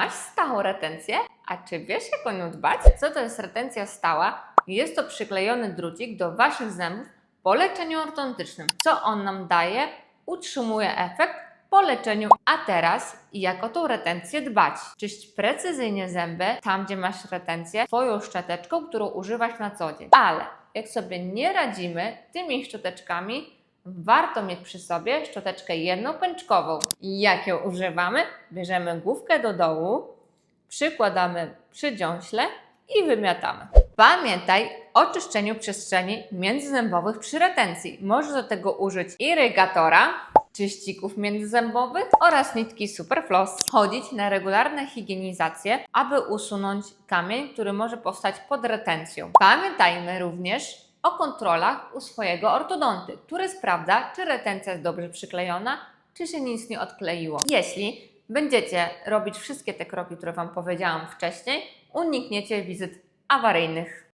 Masz stałą retencję? A czy wiesz, jak o nią dbać? Co to jest retencja stała? Jest to przyklejony drucik do Waszych zębów po leczeniu ortodontycznym. Co on nam daje? Utrzymuje efekt po leczeniu. A teraz, jak o tą retencję dbać? Czyść precyzyjnie zęby tam, gdzie masz retencję, Twoją szczoteczką, którą używasz na co dzień. Ale jak sobie nie radzimy tymi szczoteczkami, warto mieć przy sobie szczoteczkę jednopęczkową. Jak ją używamy? Bierzemy główkę do dołu, przykładamy przy dziąśle i wymiatamy. Pamiętaj o czyszczeniu przestrzeni międzyzębowych przy retencji. Możesz do tego użyć irygatora, czyścików międzyzębowych oraz nitki Superfloss. Chodzić na regularne higienizacje, aby usunąć kamień, który może powstać pod retencją. Pamiętajmy również o kontrolach u swojego ortodonty, który sprawdza, czy retencja jest dobrze przyklejona, czy się nic nie odkleiło. Jeśli będziecie robić wszystkie te kroki, które Wam powiedziałam wcześniej, unikniecie wizyt awaryjnych.